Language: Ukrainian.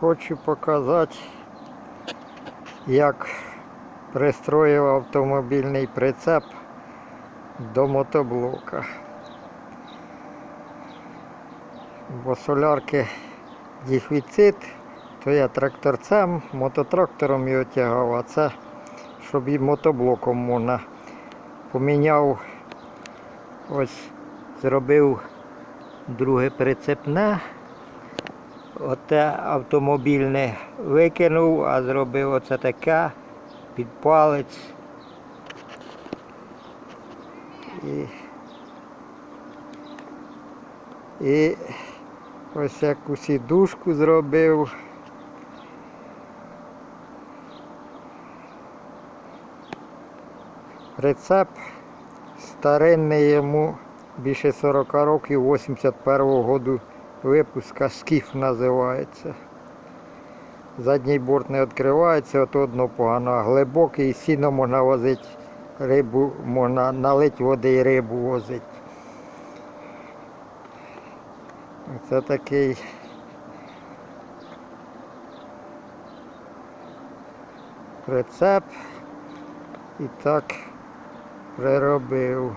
Хочу показати, як пристроїв автомобільний прицеп до мотоблока. Бо солярки дефіцит, то я тракторцем, мототрактором його тягав, а це щоб і мотоблоком можна. Поміняв, ось зробив друге прицепне. Оте автомобільне викинув, а зробив оце таке під палець. І, і ось яку сідушку зробив. Рецепт старинний йому більше 40 років, 81-го году випуска скіф називається. Задній борт не відкривається, от одно погано. Глибокий сіно можна возити рибу, можна налити води і рибу возити. Це такий прицеп і так приробив.